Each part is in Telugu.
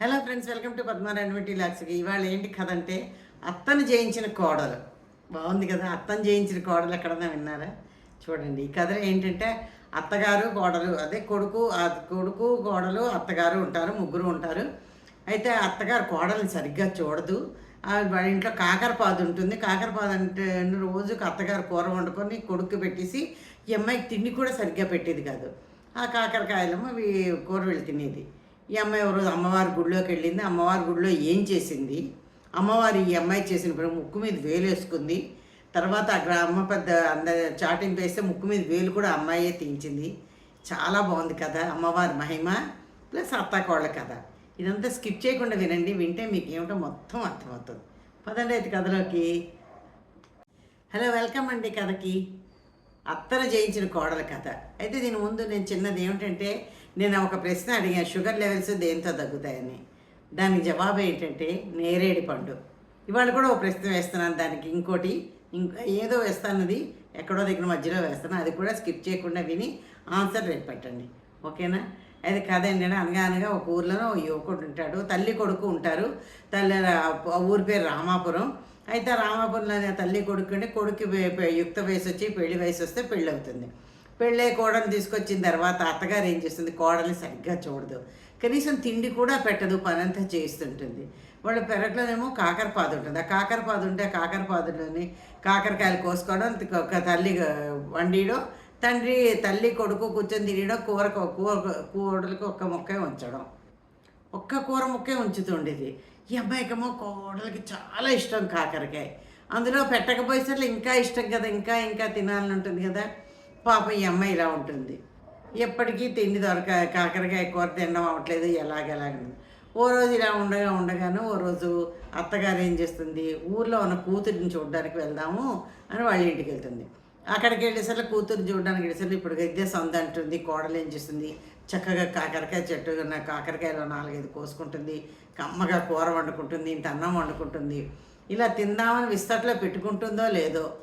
హలో ఫ్రెండ్స్ వెల్కమ్ టు పద్మారాయణమిటి లాక్స్కి ఇవాళ ఏంటి కథ అంటే అత్తను జయించిన కోడలు. బాగుంది కదా? అత్తను జయించిన కోడలు ఎక్కడన్నా విన్నారా? చూడండి. ఈ కథలో ఏంటంటే అత్తగారు కోడలు అదే కొడుకు కొడుకు కోడలు అత్తగారు ఉంటారు ముగ్గురు ఉంటారు. అయితే అత్తగారు కోడల్ని సరిగ్గా చూడదు. వాళ్ళ ఇంట్లో కాకరపాదు ఉంటుంది. కాకరపాదు అంటే రోజుకి అత్తగారు కూర వండుకొని కొడుకు పెట్టేసి ఈ అమ్మాయికి తిండి కూడా సరిగ్గా పెట్టేది కాదు. ఆ కాకరకాయలమ్మ అవి కూర వెళ్ళి తినేది. ఈ అమ్మాయి ఒకరోజు అమ్మవారి గుడిలోకి వెళ్ళింది. అమ్మవారి గుడిలో ఏం చేసింది? అమ్మవారి ఈ అమ్మాయి చేసిన పని ముక్కు మీద వేలు వేసుకుంది. తర్వాత అక్కడ అమ్మ పెద్ద అంద చాటింపు వేస్తే ముక్కు మీద వేలు కూడా అమ్మాయే తీయించింది. చాలా బాగుంది కదా అమ్మవారి మహిమ ప్లస్ అత్తాకోళ్ళ కథ. ఇదంతా స్కిప్ చేయకుండా వినండి. వింటే మీకు ఏమిటో మొత్తం అర్థమవుతుంది. పదండి అయితే కథలోకి. హలో వెల్కమ్ అండి కథకి. అత్తన జయించిన కోడల కథ. అయితే దీని ముందు నేను చిన్నది ఏమిటంటే నేను ఒక ప్రశ్న అడిగాను షుగర్ లెవెల్స్ దేంతో తగ్గుతాయని? దానికి జవాబు ఏంటంటే నేరేడి పండు. ఇవాళ కూడా ఒక ప్రశ్న వేస్తున్నాను దానికి. ఇంకోటి ఇంకా ఏదో వేస్తానది ఎక్కడో దగ్గర మధ్యలో వేస్తాను. అది కూడా స్కిప్ చేయకుండా విని ఆన్సర్ రేపు పెట్టండి. ఓకేనా? అది కథ అనగా అనగా ఒక ఊర్లోనో యువకుడు ఉంటాడు. తల్లి కొడుకు ఉంటారు. తల్లి ఊరి పేరు రామాపురం. అయితే రామాపురంలోనే తల్లి కొడుకు అంటే కొడుకు యుక్త వయసు వచ్చి పెళ్ళి వయసు వస్తే పెళ్ళి అవుతుంది పెళ్ళే కోడలు తీసుకొచ్చిన తర్వాత అత్తగారు ఏం చేస్తుంది? కోడల్ని సరిగ్గా చూడదు. కనీసం తిండి కూడా పెట్టదు పనంతా చేస్తుంటుంది వాళ్ళ పెరట్లోనేమో కాకరపాదు ఉంటుంది. ఆ కాకరపాదు ఉంటే కాకరపాదులోని కాకరకాయలు కోసుకోవడం ఒక తల్లి వండియడం తండ్రి తల్లి కొడుకు కూర్చొని తినడం కూరకు కూర కూరలకు ఒక్క ముక్కే ఉంచడం. ఒక్క కూర ముక్కే ఉంచుతుండేది. ఈ అబ్బాయికేమో కోడలకి చాలా ఇష్టం కాకరకాయ. అందులో పెట్టకపోయేసరికి ఇంకా ఇష్టం కదా ఇంకా ఇంకా తినాలని ఉంటుంది కదా. పాప ఈ అమ్మాయి ఇలా ఉంటుంది. ఎప్పటికీ తిండి దొరక కాకరకాయ కూర తినడం అవ్వట్లేదు ఎలాగెలాగని. ఓ రోజు ఇలా ఉండగా ఉండగాను ఓ రోజు అత్తగారు ఏం చేస్తుంది ఊర్లో ఉన్న కూతురిని చూడడానికి వెళ్దాము అని వాళ్ళ ఇంటికి వెళ్తుంది. అక్కడికి వెళ్ళేసరికి కూతురు చూడడానికి వెళ్ళేసరికి ఇప్పుడు ఇదే సొంత అంటుంది కోడలు ఏం చేస్తుంది? చక్కగా కాకరకాయ చెట్టు ఉన్న కాకరకాయలో నాలుగైదు కోసుకుంటుంది కమ్మగా కూర వండుకుంటుంది ఇంత అన్నం వండుకుంటుంది. ఇలా తిందామని విస్తట్లో పెట్టుకుంటుందో లేదో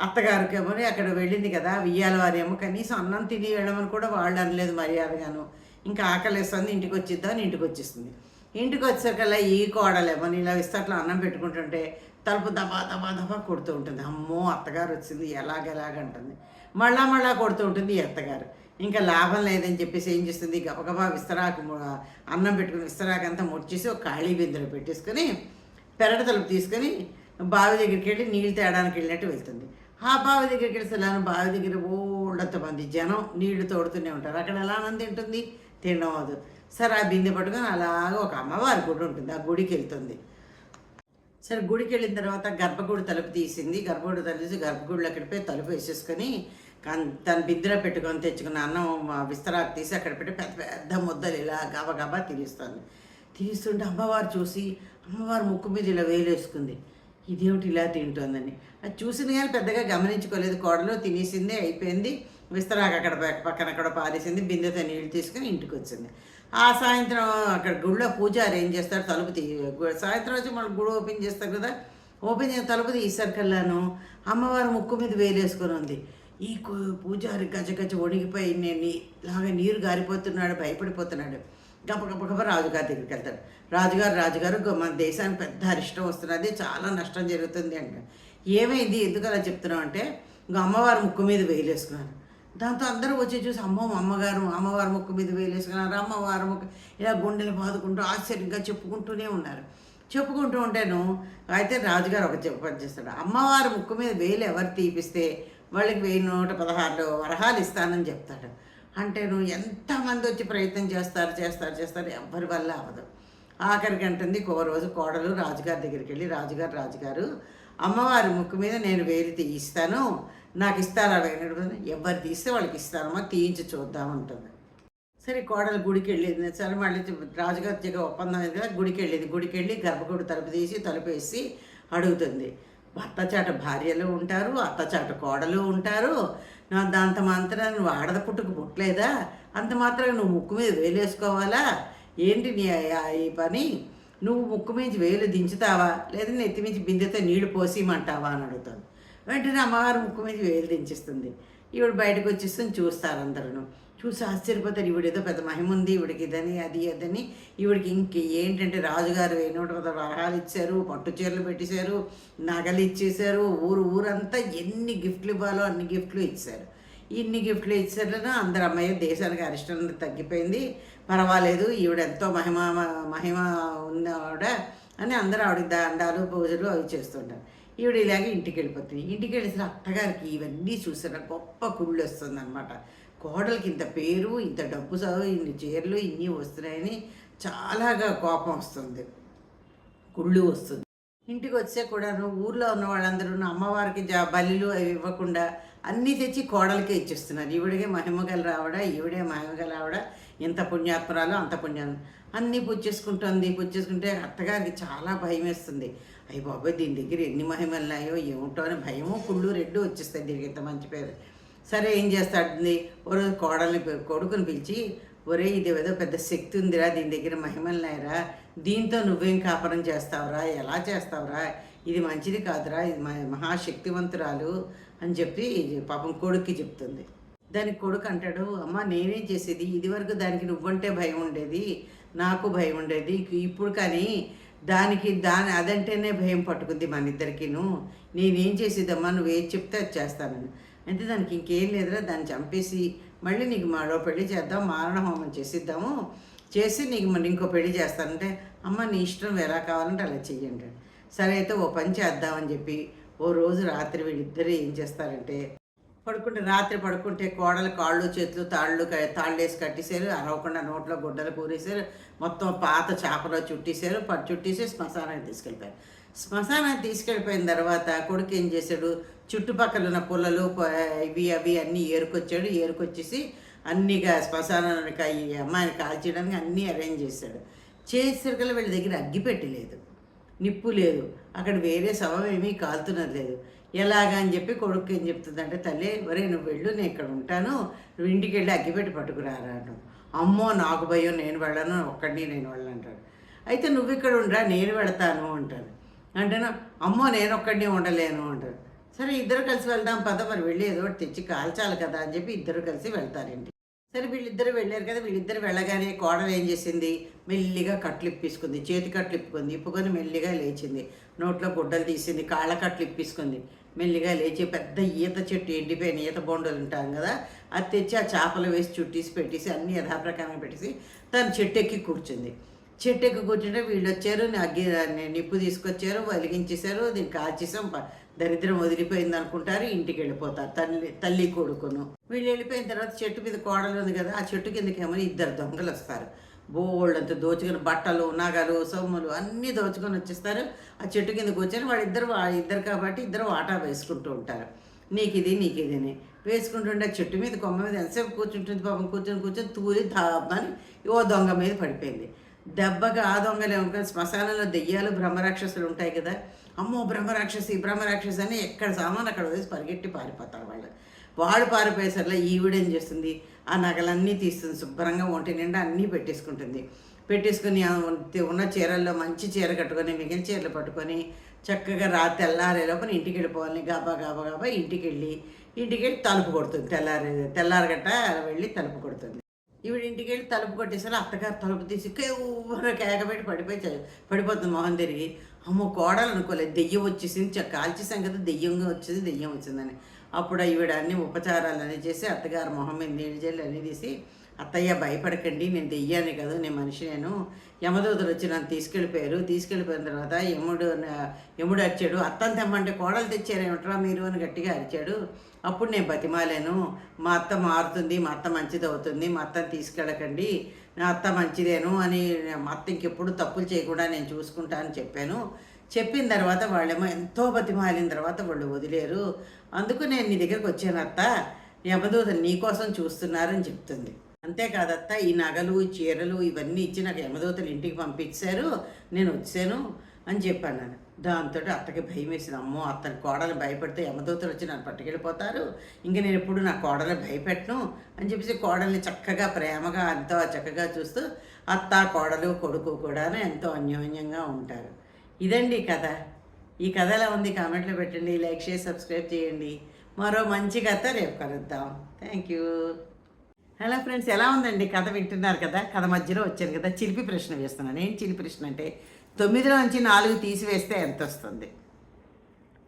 అత్తగారికి ఏమో అక్కడ వెళ్ళింది కదా వియ్యాల వారి ఏమో కనీసం అన్నం తిని వెళ్ళమని కూడా వాళ్ళు అనలేదు మర్యాదగాను. ఇంకా ఆకలిస్తుంది ఇంటికి వచ్చిద్దామని ఇంటికి వచ్చేస్తుంది. ఇంటికి వచ్చేసరికల్లా ఈ కోడలేమో ఇలా విస్తట్లో అన్నం పెట్టుకుంటుంటే తలుపు దబా దబా దబా కొడుతూ ఉంటుంది. అమ్మో అత్తగారు వచ్చింది ఎలాగెలాగంటుంది. మళ్ళా మళ్ళా కొడుతూ ఉంటుంది ఈ అత్తగారు. ఇంకా లాభం లేదని చెప్పేసి ఏం చేస్తుంది? గబగబా విస్తరాకు అన్నం పెట్టుకుని విస్తరాకు అంతా ముడిచేసి ఒక ఖాళీ బిందెలో పెట్టేసుకొని పెరట తలుపు తీసుకొని బావి దగ్గరికి వెళ్ళి నీళ్ళు తేడానికి వెళ్ళినట్టు వెళ్తుంది. ఆ బావి దగ్గరికి వెళ్తే బావి దగ్గర ఓళ్ళంత మంది జనం నీళ్ళు తోడుతూనే ఉంటారు. అక్కడ ఎలా ఆనందం ఉంటుంది? తినడం సరే ఆ బిందె పట్టుకొని అలాగ ఒక అమ్మవారి గుడి ఉంటుంది ఆ గుడికి వెళ్తుంది. సరే గుడికి వెళ్ళిన తర్వాత గర్భగుడి తలుపు తీసింది. గర్భగుడి తలుపు గర్భగుడిలో అక్కడ పోయి తలుపు వేసేసుకొని కన్- తన బిద్దెలో పెట్టుకొని తెచ్చుకున్న అన్నం విస్తరాకు తీసి అక్కడ పెట్టి పెద్ద పెద్ద ముద్దలు ఇలా గబగబా గబా తీస్తుంటే అమ్మవారు చూసి అమ్మవారు ముక్కు మీద ఇలా వేలేసుకుంది. ఇదేమిటి ఇలా తింటుందని. అది చూసింది కానీ పెద్దగా గమనించుకోలేదు. కోడలో తినేసింది అయిపోయింది. విస్తరాకు అక్కడ పక్కన అక్కడ పారేసింది. బిందెతో నీళ్ళు తీసుకుని ఇంటికి వచ్చింది. ఆ సాయంత్రం అక్కడ గుడిలో పూజారి ఏం చేస్తాడు తలుపు తీ సాయంత్రం వచ్చి మన గుడి ఓపెన్ చేస్తారు కదా? ఓపెన్ చేసిన తలుపు తీసరికల్లాను అమ్మవారు ముక్కు మీద వేలేసుకొని ఉంది. ఈ పూజారి గజ గజ వణిగిపోయి నేను లాగా నీరు గారిపోతున్నాడు భయపడిపోతున్నాడు. గప్ప గప్ప గప్ప రాజుగారి దగ్గరికి వెళ్తాడు. రాజుగారు రాజుగారు గ- మన దేశానికి పెద్ద అరిష్టం వస్తున్నది చాలా నష్టం జరుగుతుంది అంట. ఏమైంది? ఎందుకు అలా చెప్తున్నావు అంటే ఇంకా అమ్మవారు ముక్కు మీద వేలేసుకున్నారు. దాంతో అందరూ వచ్చి చూసి అమ్మో అమ్మగారు అమ్మవారి ముక్కు మీద వేలేసుకున్నారు అమ్మవారి ముక్కు ఇలా గుండెలు బాదుకుంటూ ఆశ్చర్యంగా చెప్పుకుంటూనే ఉన్నారు. చెప్పుకుంటూ ఉంటేను అయితే రాజుగారు ఒక చెప్ప పని చేస్తాడు. అమ్మవారి ముక్కు మీద వేలు ఎవరు తీపిస్తే వాళ్ళకి వెయ్యి నూట పదహారులో వరహాలు ఇస్తానని చెప్తాడు. అంటే నువ్వు ఎంతమంది వచ్చి ప్రయత్నం చేస్తారు చేస్తారు చేస్తారు ఎవరి వల్ల అవ్వదు. ఆఖరికి అంటుంది ఒక రోజు కోడలు రాజుగారి దగ్గరికి వెళ్ళి రాజుగారు రాజుగారు అమ్మవారి ముక్కు మీద నేను వేలు తీయిస్తాను. నాకు ఇస్తారా వేయడం ఎవరు తీస్తే వాళ్ళకి ఇస్తానమ్మా తీయించి చూద్దామంటుంది సరే కోడలు గుడికి వెళ్ళింది. సరే మళ్ళీ రాజుగారి దగ్గర ఒప్పందం అయింది కదా గుడికి వెళ్ళింది. గుడికి వెళ్ళి గర్భగుడి తలుపు తీసి తలుపు వేసి అడుగుతుంది. భర్తచాట భార్యలు ఉంటారు అత్తచాట కోడలు ఉంటారు. నా దాంత మాత్రం నువ్వు ఆడద పుట్టుకు పుట్టలేదా? అంత మాత్రం నువ్వు ముక్కు మీద వేలేసుకోవాలా? ఏంటి నీ ఆ- ఈ పని? నువ్వు ముక్కు మించి వేలు దించుతావా? లేదా నెత్తి మించి బిందెతో నీళ్ళు పోసేయమంటావా అని అడుగుతాను వెంటనే అమ్మవారు ముక్కు మీద వేలు దించిస్తుంది. ఈవిడ బయటకు వచ్చేస్తుంది చూస్తారు అందరూ చూసి ఆశ్చర్యపోతారు ఈవిడ ఏదో పెద్ద మహిమ ఉంది ఈవిడికి ఇదని అది అదని. ఈవిడికి ఇంక ఏంటంటే రాజుగారు నూట పద వరహాలు ఇచ్చారు పట్టు చీరలు పెట్టేశారు నగలు ఇచ్చేశారు ఊరు ఊరంతా ఎన్ని గిఫ్ట్లు ఇవ్వాలో అన్ని గిఫ్ట్లు ఇచ్చారు. ఇన్ని గిఫ్ట్లు ఇచ్చారు అందరు అమ్మాయి దేశానికి అరిష్టం తగ్గిపోయింది. పర్వాలేదు ఈవిడ ఎంతో మహిమ మహిమ ఉంది ఆవిడ అని అందరూ ఆవిడ దండాలు పూజలు అవి చేస్తుంటారు. ఈవిడ ఇలాగే ఇంటికి వెళ్ళిపోతుంది ఇంటికి వెళ్ళేసిన అత్తగారికి ఇవన్నీ చూసిన గొప్ప కుళ్ళు వస్తుంది అనమాట ఇంత పేరు ఇంత డబ్బు చదువు ఇన్ని చీరలు ఇన్ని వస్తున్నాయని చాలాగా కోపం వస్తుంది. కుళ్ళు వస్తుంది. ఇంటికి వచ్చే కూడాను ఊర్లో ఉన్న వాళ్ళందరూ అమ్మవారికి జా బలిలు అవి ఇవ్వకుండా అన్నీ తెచ్చి కోడలకే ఇచ్చేస్తున్నారు. ఈవిడే మహిమగల రావడ ఈవిడే మహిమగల ఆవిడ ఇంత పుణ్యాత్మరాలు అంత పుణ్యం. అన్నీ పుచ్చేసుకుంటుంది పుచ్చేసుకుంటే అత్తగారికి చాలా భయం వేస్తుంది. అయ్యి బాబాయ్ దీని దగ్గర ఎన్ని మహిమలు ఉన్నాయో ఏమిటో అని భయము కుళ్ళు రెడ్డు వచ్చేస్తాయి దీనికి ఇంత మంచి పేరు. సరే ఏం చేస్తాడు ఓరో కోడల్ని కొడుకుని పిలిచి ఒరే ఇది ఏదో పెద్ద శక్తి ఉందిరా దీని దగ్గర మహిమలు నాయరా దీంతో నువ్వేం కాపురం చేస్తావురా? ఎలా చేస్తావురా? ఇది మంచిది కాదురా. ఇది మహాశక్తివంతురాలు. అని చెప్పి పాపం కొడుక్కి చెప్తుంది. దానికి కొడుకు అంటాడు అమ్మ నేనేం చేసేది? ఇదివరకు దానికి నువ్వంటే భయం ఉండేది నాకు భయం ఉండేది ఇప్పుడు కానీ దానికి దాని అదంటేనే భయం పట్టుకుంది మన ఇద్దరికిను. నేనేం చేసేదమ్మా? నువ్వు ఏది చెప్తే అది చేస్తానని. అయితే దానికి ఇంకేం లేదురా దాన్ని చంపేసి మళ్ళీ నీకు మరో పెళ్ళి చేద్దాం మారణ హోమం చేసిద్దాము. చేసి నీకు మరి ఇంకో పెళ్ళి చేస్తానంటే అమ్మ నీ ఇష్టం ఎలా కావాలంటే అలా చెయ్యండి సరే అయితే ఓ పని చేద్దామని చెప్పి ఓ రోజు రాత్రి వీళ్ళిద్దరూ ఏం చేస్తారంటే పడుకుంటే రాత్రి పడుకుంటే కోడలు కాళ్ళు చేతులు తాళ్ళు తాళ్ళేసి తాళ్ళు వేసి కట్టేశారు. అరవకుండా నోట్లో గుడ్డలు కూరేశారు. మొత్తం పాత చేపలో చుట్టేశారు. పట్టు చుట్టేసి శ్మశానానికి తీసుకెళ్ళిపోయారు. శ్మశానానికి తీసుకెళ్ళిపోయిన తర్వాత కొడుకు ఏం చేశాడు? చుట్టుపక్కల ఉన్న పుల్లలు ఇవి అవి అన్నీ ఏరుకొచ్చాడు. ఏరుకొచ్చేసి అన్నీగా శ్మశానానికి ఈ అమ్మాయిని కాల్చేయడానికి అన్నీ అరేంజ్ చేశాడు. చేసరికల్లా వీళ్ళ దగ్గర అగ్గిపెట్టి లేదు నిప్పు లేదు. అక్కడ వేరే శవం ఏమీ కాలుతున్నది లేదు. ఎలాగా అని చెప్పి కొడుకు ఏం చెప్తుందంటే తల్లి ఒరే నువ్వు వెళ్ళు నేను ఇక్కడ ఉంటాను. నువ్వు ఇంటికి వెళ్ళి అగ్గిపెట్టి పట్టుకురారా అమ్మో నాకు భయం నేను వెళ్ళను ఒక్కడిని నేను వెళ్ళంటాడు అయితే నువ్వు ఇక్కడ ఉండరా నేను వెళతాను అంటాడు. అంటేనా అమ్మో నేను ఒక్కడిని ఉండలేను అంటాడు. సరే ఇద్దరు కలిసి వెళ్దాం పద మరి వెళ్ళి ఏదో ఒకటి తెచ్చి కాల్చాలి కదా అని చెప్పి ఇద్దరు కలిసి వెళ్తారండి సరే వీళ్ళిద్దరు వెళ్ళారు కదా వీళ్ళిద్దరు వెళ్ళగానే కోడలు ఏం చేసింది? మెల్లిగా కట్లు ఇప్పించుకుంది చేతి కట్లు ఇప్పుకుంది ఇప్పుకొని మెల్లిగా లేచింది. నోట్లో గుడ్డలు తీసింది కాళ్ళ కట్లు ఇప్పించుకుంది. మెల్లిగా లేచి పెద్ద ఈత చెట్టు ఎండిపోయిన ఈత బొండలు ఉంటాం కదా అది తెచ్చి ఆ చేపలు వేసి చుట్టేసి పెట్టేసి అన్ని యథాప్రకారం పెట్టేసి తను చెట్టు ఎక్కి కూర్చుంది. చెట్టుకు కూర్చుంటే వీళ్ళు వచ్చారు అగ్గి నిప్పు తీసుకొచ్చారు వెలిగించేశారు దీన్ని కాల్చేసాం ప- దరిద్రం వదిలిపోయింది అనుకుంటారు ఇంటికి వెళ్ళిపోతారు తల్లి తల్లి కొడుకును. వీళ్ళు వెళ్ళిపోయిన తర్వాత చెట్టు మీద కోడలు ఉంది కదా ఆ చెట్టు కిందకేమో ఇద్దరు దొంగలు వస్తారు. బోళ్ళంత దోచుకుని బట్టలు నగలు సొమ్ములు అన్నీ దోచుకొని వచ్చేస్తారు. ఆ చెట్టు కింద కూర్చొని వాళ్ళిద్దరు ఇద్దరు కాబట్టి ఇద్దరు వాటా వేసుకుంటూ ఉంటారు. నీకు ఇది నీకు ఇది అని వేసుకుంటుంటే చెట్టు మీద కొమ్మ మీద ఎంతసేపు కూర్చుంటుంది పాపం కూర్చొని కూర్చొని తూరి దాబని ఓ దొంగ మీద పడిపోయింది. దెబ్బగా ఆ దొంగలు ఏమో శ్మశానంలో దెయ్యాలు బ్రహ్మరాక్షసులు ఉంటాయి కదా. అమ్మో బ్రహ్మరాక్షసి బ్రహ్మరాక్షసి అని ఎక్కడ సామాన్ అక్కడ వదిలేసి పరిగెట్టి పారిపోతారు వాళ్ళు. వాడు పారిపోయేసరిలో ఈవిడేం చేస్తుంది? ఆ నగలన్నీ తీస్తుంది శుభ్రంగా ఒంటి నిండా అన్నీ పెట్టేసుకుంటుంది. పెట్టేసుకుని ఉన్న- చీరల్లో మంచి చీర కట్టుకొని మిగిలిన చీరలు పట్టుకొని చక్కగా రాత్రి తెల్లారే లోపల ఇంటికి వెళ్ళిపోవాలి. గాబా గాబా గాబా ఇంటికి వెళ్ళి ఇంటికి వెళ్ళి తలుపు కొడుతుంది. తెల్లారి తెల్లారగట్ట వెళ్ళి తలుపు కొడుతుంది. ఈవిడ ఇంటికి వెళ్ళి తలుపు కొట్టేసరి అత్తగారు తలుపు తీసి కేవర కేకబెట్టి పడిపోయి పడిపోతుంది మొహం తిరిగి. అమ్మో కోడలు అనుకోలేదు దెయ్యం వచ్చేసింది చ- కాల్చేసాం కదా దెయ్యంగా వచ్చింది దెయ్యం వచ్చిందని. అప్పుడు ఈవిడ అన్ని ఉపచారాలు అన్నీ చేసి అత్తగారు మొహం మీద నీళ్ళు జల్లి అన్నీ తీసి అత్తయ్య భయపడకండి నేను దెయ్యాన్ని కదా నేను మనిషి నేను యమదూతలు వచ్చి నన్ను తీసుకెళ్ళిపోయారు. తీసుకెళ్ళిపోయిన తర్వాత యముడు యముడు అరిచాడు. అత్తని తెమ్మంటే కోడలు తెచ్చారేమిట్రా మీరు? అని గట్టిగా అరిచాడు. అప్పుడు నేను బతిమాలేను. మా అత్త మారుతుంది మా అత్త మంచిది అవుతుంది మా అత్తని తీసుకెళ్ళకండి నా అత్త మంచిదేను అని మా అత్త ఇంకెప్పుడు తప్పులు చేయకుండా నేను చూసుకుంటా అని చెప్పాను. చెప్పిన తర్వాత వాళ్ళేమో ఎంతో బతిమాలిన తర్వాత వాళ్ళు వదిలేరు. అందుకు నేను నీ దగ్గరకు వచ్చాను అత్త. యమదూతలు నీకోసం చూస్తున్నారని చెప్తుంది. అంతేకాదత్త ఈ నగలు చీరలు ఇవన్నీ ఇచ్చి నాకు యమదూతలు ఇంటికి పంపించారు. నేను వచ్చాను అని చెప్పాను నేను దాంతో అత్తకి భయం వేసింది. అమ్మో అత్తని కోడలు భయపడితే యమదూతలు వచ్చి నన్ను పట్టుకెళ్ళిపోతారు. ఇంక నేను ఎప్పుడు నా కోడలు భయపెట్టను అని చెప్పేసి కోడల్ని చక్కగా ప్రేమగా ఎంతో చక్కగా చూస్తూ అత్త కోడలు కొడుకు కూడా ఎంతో అన్యోన్యంగా ఉంటారు. ఇదండి ఈ కథ. ఈ కథ ఎలా ఉంది కామెంట్లో పెట్టండి. లైక్ చేసి సబ్స్క్రైబ్ చేయండి. మరో మంచి కథ రేపు కలుద్దాం. Thank you. హలో ఫ్రెండ్స్ ఎలా ఉందండి? కథ వింటున్నారు కదా? కథ మధ్యలో వచ్చాను కదా చిలిపి ప్రశ్న వేస్తున్నాను. ఏం చిలిపి ప్రశ్న అంటే తొమ్మిదిలో నుంచి నాలుగు తీసివేస్తే ఎంత వస్తుంది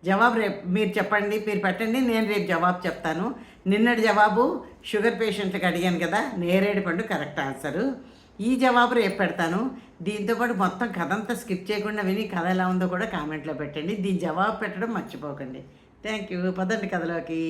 జవాబు రేపు మీరు చెప్పండి మీరు పెట్టండి నేను రేపు జవాబు చెప్తాను. నిన్నటి జవాబు షుగర్ పేషెంట్లకు అడిగాను కదా నేరేడు పండు కరెక్ట్ ఆన్సరు. ఈ జవాబు రేపు పెడతాను. దీంతోపాటు మొత్తం కథ అంతా స్కిప్ చేయకుండా విని కథ ఎలా ఉందో కూడా కామెంట్లో పెట్టండి. దీని జవాబు పెట్టడం మర్చిపోకండి. Thank you. పదండి కథలోకి.